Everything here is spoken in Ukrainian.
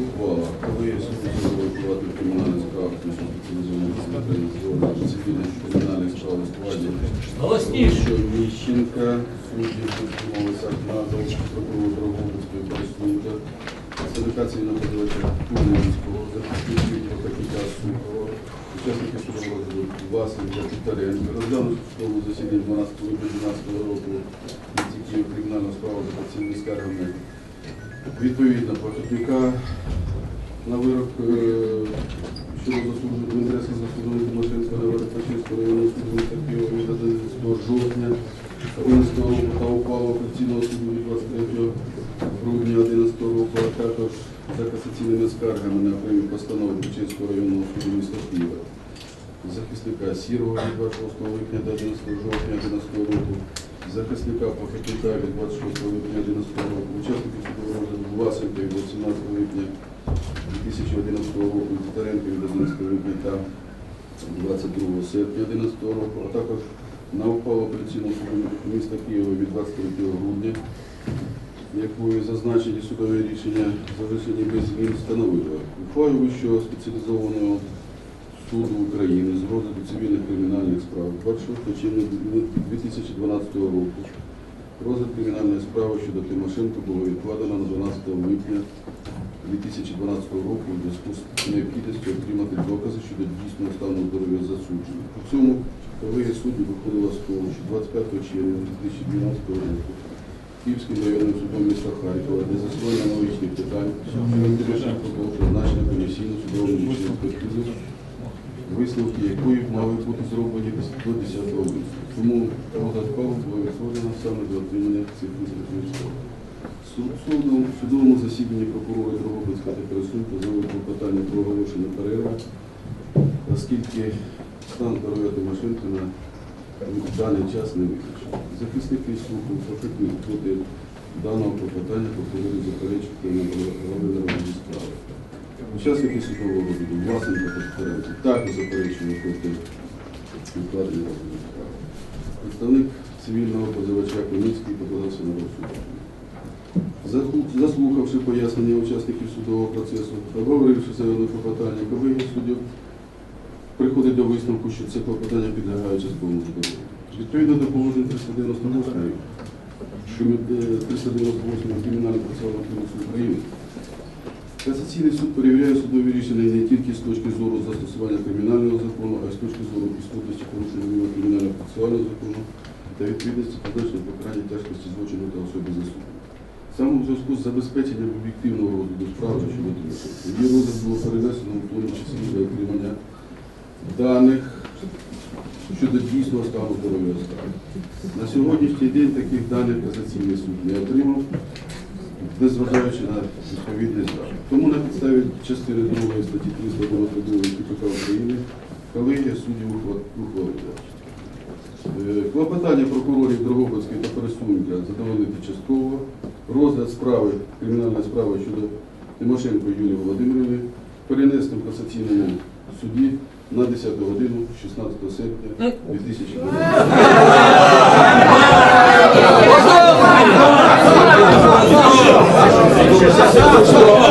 Ухвала. Коли суд впливати кримінальних справах, справ, включно спеціалізованих цивільних кримінальних справ у складі що Міщенка, судді відмовилися на залишку прокурора Дрогобицької Борисунка, представника цивільного позивача захисників Прокопіка Сухова, учасники Василька Титаренка, розглянув судову засідання 12 липня 2012 року в Київ кримінальну справу за працівними скаргами відповідно Прокопіка на вирок е, щодо заслуження в інтересах заслуженої Тимошенського на вирок Пачинського районного суду міста Києва від 11 жовтня 11 року та ухвалу апеляційного суду від 23 грудня 11 року, а також за касаційними скаргами на окремі постанови Печерського районного суду міста Києва. Захисника Сірова від 26 липня до 11 жовтня 11 року, захисника Похотника від 26 липня 11 року, учасників судового розгляду Власенка від 18 липня 2011 року, Титаренка від 11 липня та 22 серпня 2011 року, а також на ухвалу апеляційного суду міста Києва від 23 грудня, якою зазначені судові рішення залишені без змін встановили. Ухвалою Вищого спеціалізованого суду України з розгляду цивільних кримінальних справ 26 червня 2012 року. Розгляд кримінальної справи щодо Тимошенко було відкладено на 12 липня 2012 року у зв'язку з необхідністю отримати докази щодо дійсного стану здоров'я засуджених. При цьому колегія суддів виходила з того, що 25 червня 2012 року Київським районним судом міста Харкова для засвоєння аналогічних питань було призначено комісійну судову медичну експертизу, висновки якої мали бути зроблені до 10 липня. Тому справи було відсвоєно саме до отримання цих висновків справ. Судом судовому засіданні прокурора Дрогобицька та Пересунька заявив клопотання про оголошення перерви, оскільки стан здоров'я Тимошенка на даний час не визначений. Захисники слуху похитні проти даного клопотання повторили заперечувати на голови справи. Учасники судового розгляду Власенко та Тихаренко також заперечують проти відкладення розгляду справи. Представник цивільного позивача Коміцький покладався на розсуд. Заслухавши пояснення учасників судового процесу, обговоривши заявлене клопотання, колегія суддів приходить до висновку, що це клопотання підлягає частковому задоволенню. Відповідно до положень 398 Крим- е, 398 Кримінального процесуального кодексу України, Касаційний суд перевіряє судові рішення не тільки з точки зору застосування кримінального закону, а й з точки зору істотності порушення вимог кримінального процесуального закону та відповідності позначення покарання тяжкості злочину та особи засудження. Саме у зв'язку з забезпеченням об'єктивного розгляду справи щодо Тимошенка, її розгляд було перенесено в тому числі для отримання даних щодо дійсного стану здоров'я справи. На сьогоднішній день таких даних касаційний суд не отримав, незважаючи на відповідний запит. Тому на підставі частини 2 статті 392 КПК України колегія суддів ухва- ухвалила. Е, Клопотання прокурорів Дрогобицької та Пересунка задовольнити частково. Розгляд справи, кримінальної справи щодо Тимошенко Юлії Володимирівни перенести в касаційному суді на 10 годину 16 серпня 2012 року.